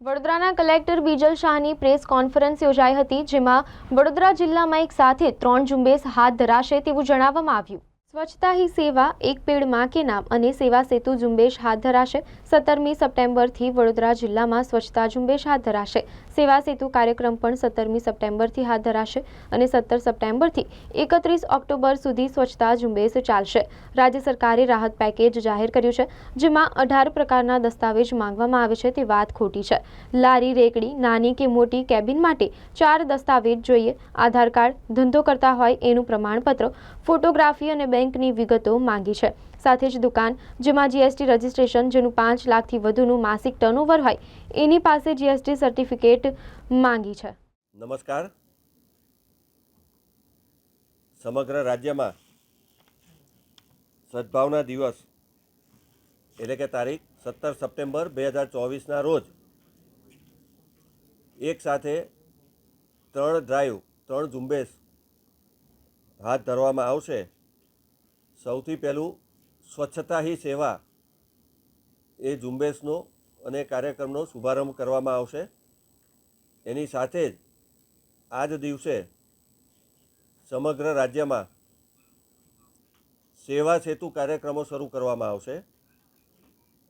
વડોદરાના કલેક્ટર બીજલ શાહની press conference યોજાઈ હતી, જેમાં વડોદરા જિલ્લામાં એક સાથે ત્રણ ઝુંબેશ હાથ ધરાશે તેવું જણાવવામાં આવ્યું. સ્વચ્છતા હી સેવા, એક પેડમાં કે નામ અને સેવા સેતુ ઝુંબેશ હાથ ધરાશે. સત્તરમી સપ્ટેમ્બરથી વડોદરા જિલ્લામાં સ્વચ્છતા ઝુંબેશ હાથ ધરાશે. સેવા સેતુ કાર્યક્રમ પણ સત્તરમી સપ્ટેમ્બરથી હાથ ધરાશે અને સત્તર સપ્ટેમ્બરથી એકત્રીસ ઓક્ટોબર સુધી સ્વચ્છતા ઝુંબેશ ચાલશે. રાજ્ય સરકારે રાહત પેકેજ જાહેર કર્યું છે, જેમાં અઢાર પ્રકારના દસ્તાવેજ માંગવામાં આવે છે તે વાત ખોટી છે. લારી, રેકડી, નાની કે મોટી કેબિન માટે ચાર દસ્તાવેજ જોઈએ. આધાર કાર્ડ ધંધો કરતા હોય એનું પ્રમાણપત્ર, ફોટોગ્રાફી અને બેંકની વિગતો માંગી છે. સાથે જ દુકાન, જેમાં જીએસટી રજિસ્ટ્રેશન, જેનું પાંચ લાખથી વધુનું માસિક ટર્નઓવર હોય, એની પાસે જીએસટી સર્ટિફિકેટ માંગી છે. નમસ્કાર. સમગ્ર રાજ્યમાં સદભાવના દિવસ, એટલે કે તારીખ સત્તર સપ્ટેમ્બર બે હજાર ચોવીસના રોજ, એક સાથે ત્રણ ડ્રાઈવ ત્રણ ઝુંબેશ હાથ ધરવામાં આવશે. સૌથી પહેલું સ્વચ્છતા હી સેવા એ ઝુંબેશનો અને કાર્યક્રમનો શુભારંભ કરવામાં આવશે. એની સાથે જ આ જ દિવસે સમગ્ર રાજ્યમાં સેવા સેતુ કાર્યક્રમો શરૂ કરવામાં આવશે.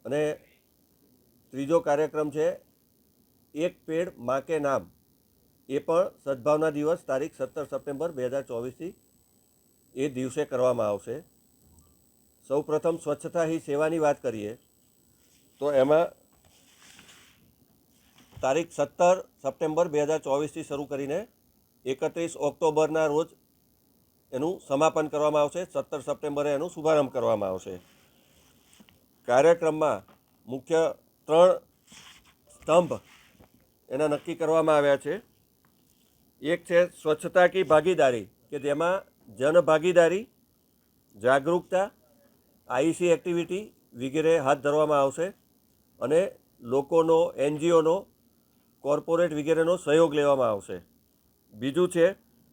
અને ત્રીજો કાર્યક્રમ છે એક પેડમાં કે નામ. એ પણ સદભાવના દિવસ તારીખ સત્તર સપ્ટેમ્બર બે હજાર ચોવીસથી એ દિવસે કરવામાં આવશે. સૌ પ્રથમ સ્વચ્છતા હી સેવાની વાત કરીએ, તો એમાં તારીખ સત્તર સપ્ટેમ્બર બે હજાર ચોવીસથી શરૂ કરીને એકત્રીસ ઓક્ટોબરના રોજ એનું સમાપન કરવામાં આવશે. સત્તર સપ્ટેમ્બરે એનું શુભારંભ કરવામાં આવશે. કાર્યક્રમમાં મુખ્ય ત્રણ સ્તંભ એના નક્કી કરવામાં આવ્યા છે. એક છે સ્વચ્છતા કી ભાગીદારી, કે જેમાં જનભાગીદારી જાગૃતતા આઈસી એક્ટિવિટી વગેરે હાથ ધરવામાં આવશે અને લોકોનો, એનજીઓનો, કોર્પોરેટ વગેરેનો સહયોગ લેવામાં આવશે. બીજું છે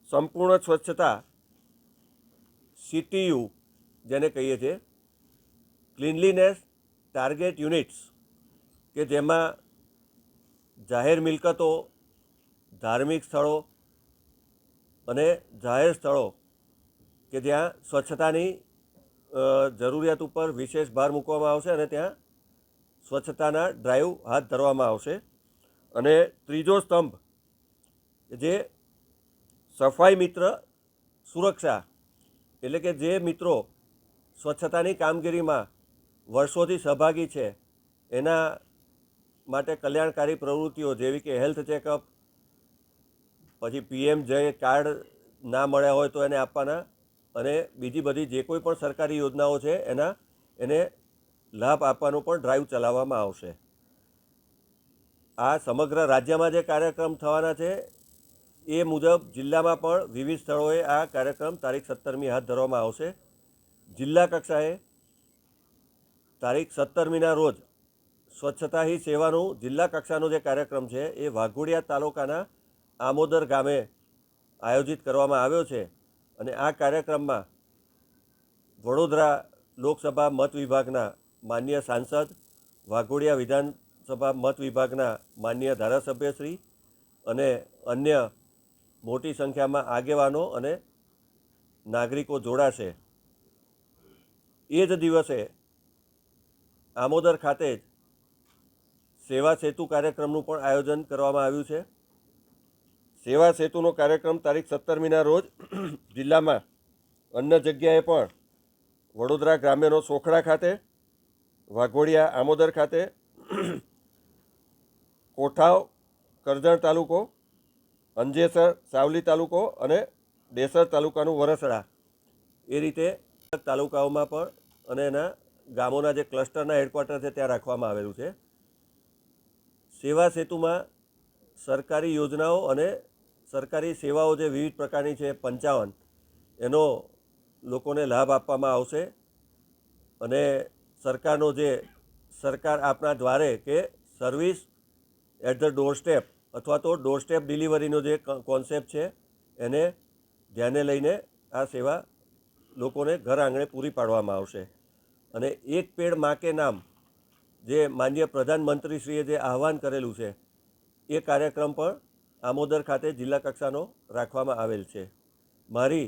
સંપૂર્ણ સ્વચ્છતા સીટીયુ, જેને કહીએ છીએ, ક્લીનલીનેસ ટાર્ગેટ યુનિટ્સ, કે જેમાં જાહેર મિલકતો, ધાર્મિક સ્થળો અને જાહેર સ્થળો કે જ્યાં સ્વચ્છતાની જરૂરિયાત ઉપર વિશેષ ભાર મૂકવામાં આવશે અને ત્યાં સ્વચ્છતાના ડ્રાઈવ હાથ ધરવામાં આવશે. અને ત્રીજો સ્તંભ, જે સફાઈ મિત્ર સુરક્ષા, એટલે કે જે મિત્રો સ્વચ્છતાની કામગીરીમાં વર્ષોથી સહભાગી છે, એના માટે કલ્યાણકારી પ્રવૃત્તિઓ જેવી કે હેલ્થ ચેકઅપ, પછી પીએમ જય કાર્ડ ના મળ્યા હોય તો એને આપવાના અને બીજી બધી જે કોઈ પણ સરકારી યોજનાઓ છે, એના, એને લાભ આપવાનો પણ ડ્રાઈવ ચલાવવામાં આવશે. આ સમગ્ર રાજ્યમાં જે કાર્યક્રમ થવાના છે, એ મુજબ જિલ્લામાં પણ વિવિધ સ્થળોએ આ કાર્યક્રમ તારીખ સત્તરમી હાથ ધરવામાં આવશે. જિલ્લા કક્ષાએ તારીખ સત્તરમીના રોજ સ્વચ્છતા હી સેવાનું જિલ્લા કક્ષાનો જે કાર્યક્રમ છે, એ વાઘોડિયા તાલુકાના આમોદર ગામે આયોજિત કરવામાં આવ્યો છે. અને આ કાર્યક્રમમાં વડોદરા લોકસભા મત વિભાગના માન્ય સાંસદ, વાઘોડિયા વિધાનસભા મત વિભાગના માન્ય ધારાસભ્યશ્રી અને અન્ય મોટી સંખ્યામાં આગેવાનો અને નાગરિકો જોડાશે. એ જ દિવસે આમોદર ખાતે જ સેવા સેતુ કાર્યક્રમનું પણ આયોજન કરવામાં આવ્યું છે. સેવા સેતુનો કાર્યક્રમ તારીખ સત્તરમીના રોજ જિલ્લામાં અન્ય જગ્યાએ પણ વડોદરા ગ્રામ્યનો સોખડા ખાતે, વાઘોડિયા આમોદર ખાતે, કોઠાવ, કરજણ તાલુકો, અંજેસર, સાવલી તાલુકો અને ડેસર તાલુકાનું વરસડા. એ રીતે તાલુકાઓમાં પણ અને એના ગામોના જે ક્લસ્ટરના હેડક્વાર્ટર છે ત્યાં રાખવામાં આવેલું છે. સેવા સેતુમાં સરકારી યોજનાઓ અને સરકારી સેવાઓ જે વિવિધ પ્રકારની છે, પંચાવન, એનો લોકોને લાભ આપવામાં આવશે. અને સરકારનો જે, સરકાર આપના દ્વારે કે service at the doorstep અથવા તો ડોર સ્ટેપ ડિલિવરીનો જે કોન્સેપ્ટ છે, એને ધ્યાને લઈને આ સેવા લોકોને ઘર આંગણે પૂરી પાડવામાં આવશે. અને એક પેડ માકે નામ જે માન્ય પ્રધાનમંત્રીશ્રીએ જે આહવાન કરેલું છે, એ કાર્યક્રમ પણ આમોદર ખાતે જિલ્લા કક્ષાનો રાખવામાં આવેલ છે. મારી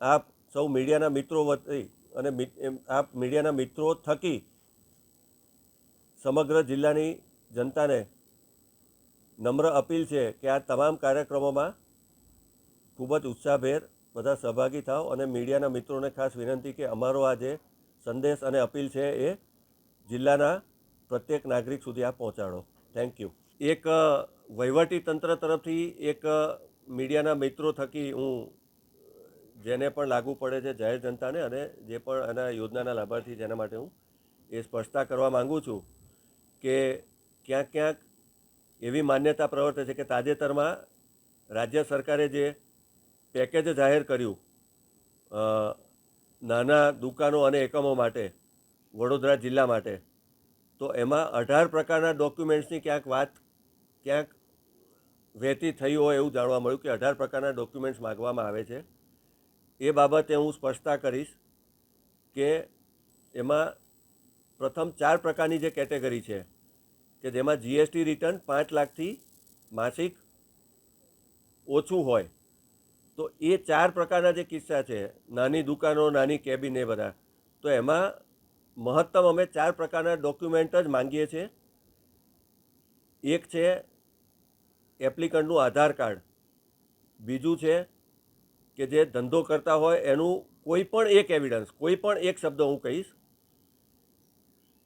આપ સૌ મીડિયાના મિત્રો વતી અને આપ મીડિયાના મિત્રો થકી સમગ્ર જિલ્લાની જનતાને નમ્ર અપીલ છે કે આ તમામ કાર્યક્રમોમાં ખૂબ જ ઉત્સાહભેર બધા સહભાગી થાવ અને મીડિયાના મિત્રોને ખાસ વિનંતી કે અમારો આ જે સંદેશ અને અપીલ છે એ જિલ્લાના પ્રત્યેક નાગરિક સુધી આ પહોંચાડો. થેન્ક યુ એક વહીવટી તંત્ર તરફથી એક મીડિયાના મિત્રો થકી હું જેને પણ લાગુ પડે છે જાહેર જનતાને અને જે પણ આના યોજનાના લાભાર્થી જેના માટે હું એ સ્પષ્ટતા કરવા માગું છું કે ક્યાંક ક્યાંક એવી માન્યતા પ્રવર્તે છે કે તાજેતરમાં રાજ્ય સરકારે જે પેકેજ જાહેર કર્યું નાના દુકાનો અને એકમો માટે, વડોદરા જિલ્લા માટે, તો એમાં અઢાર પ્રકારના ડોક્યુમેન્ટ્સની ક્યાંક વાત ક્યાંક વહેતી થઈ હોય એવું જાણવા મળ્યું કે અઢાર પ્રકારના ડોક્યુમેન્ટ્સ માગવામાં આવે છે. એ બાબતે હું સ્પષ્ટતા કરીશ કે એમાં પ્રથમ ચાર પ્રકારની જે કેટેગરી છે કે જેમાં જીએસટી રિટર્ન પાંચ લાખથી માસિક ઓછું હોય, તો એ ચાર પ્રકારના જે કિસ્સા છે, નાની દુકાનો, નાની કેબિન એ બધા, તો એમાં મહત્તમ અમે ચાર પ્રકારના ડોક્યુમેન્ટ જ માંગીએ છીએ. એક છે એપ્લિકન્ટનું આધાર કાર્ડ. બીજું છે કે જે ધંધો કરતા હોય એનું કોઈ પણ એક એવિડન્સ કોઈ પણ એક શબ્દ હું કહીશ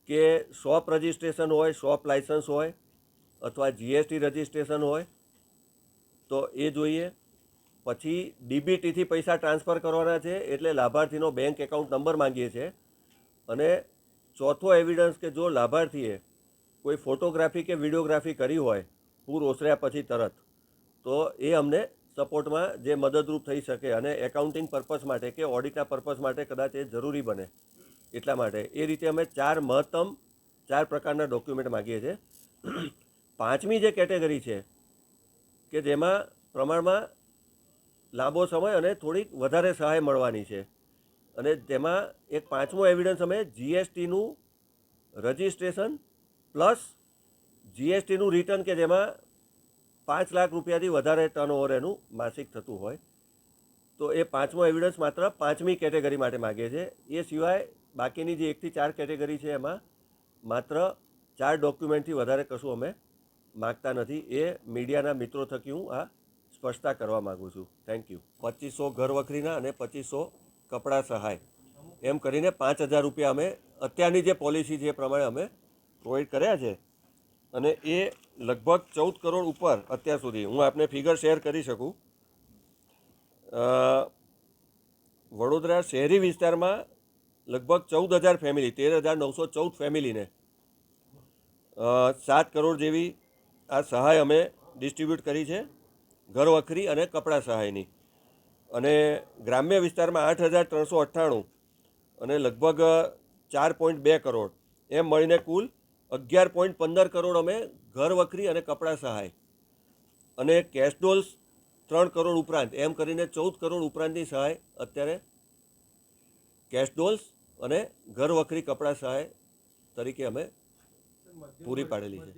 કે શોપ રજિસ્ટ્રેશન હોય શોપ લાઇસન્સ હોય અથવા જીએસટી રજિસ્ટ્રેશન હોય તો એ જોઈએ. પછી ડીબીટીથી પૈસા ટ્રાન્સફર કરવાના છે એટલે લાભાર્થીનો બેંક એકાઉન્ટ નંબર માંગીએ છીએ અને ચોથો એવિડન્સ કે જો લાભાર્થીએ કોઈ ફોટોગ્રાફી કે વિડીયોગ્રાફી કરી હોય, પૂર ઓસર્યા પછી તરત, તો એ અમને સપોર્ટમાં જે મદદરૂપ થઈ શકે અને એકાઉન્ટિંગ પર્પઝ માટે કે ઓડિટના પર્પઝ માટે કદાચ એ જરૂરી બને, એટલા માટે. એ રીતે અમે ચાર મહત્તમ, ચાર પ્રકારના ડોક્યુમેન્ટ માગીએ છીએ. પાંચમી જે કેટેગરી છે, કે જેમાં પ્રમાણમાં લાંબો સમય અને થોડીક વધારે સહાય મળવાની છે. અને તેમાં એક પાંચમો એવિડન્સ અમે જીએસટીનું રજિસ્ટ્રેશન પ્લસ જીએસટીનું રિટર્ન કે જેમાં પાંચ લાખ રૂપિયાથી વધારે ટર્નઓવર એનું માસિક થતું હોય, તો એ પાંચમો એવિડન્સ માત્ર પાંચમી કેટેગરી માટે માગે છે. એ સિવાય બાકીની જે એકથી ચાર કેટેગરી છે એમાં માત્ર ચાર ડોક્યુમેન્ટથી વધારે કશું અમે માગતા નથી. એ મીડિયાના મિત્રો થકી હું આ સ્પષ્ટતા કરવા માગું છું. થેન્ક યુ પચીસો ઘર વખરીના અને પચીસો કપડાં સહાય. એમ કરીને પાંચ હજાર રૂપિયા અમે અત્યારની જે પોલિસી છે એ પ્રમાણે અમે પ્રોવાઈડ કર્યા છે અને એ લગભગ ચૌદ કરોડ ઉપર અત્યાર સુધી. હું આપને ફિગર શેર કરી શકું. વડોદરા શહેરી વિસ્તારમાં લગભગ ચૌદ હજાર ફેમિલી તેર હજાર નવસો ચૌદ ફેમિલીને સાત કરોડ જેવી આ સહાય અમે ડિસ્ટ્રીબ્યુટ કરી છે, ઘર વખરી અને કપડાં સહાયની. અને ગ્રામ્ય વિસ્તારમાં આઠ હજાર ત્રણસો અઠ્ઠાણું અને લગભગ ચાર પોઈન્ટ બે કરોડ. એમ મળીને કુલ અગિયાર પોઈન્ટ પંદર કરોડ અમે ઘર વખરી અને કપડાં સહાય. અને કેશ ડોલ્સ ત્રણ કરોડ ઉપરાંત, એમ કરીને ચૌદ કરોડ ઉપરાંતની સહાય અત્યારે કેશ ડોલ્સ અને ઘર વખરી કપડાં સહાય તરીકે અમે પૂરી પાડેલી છે.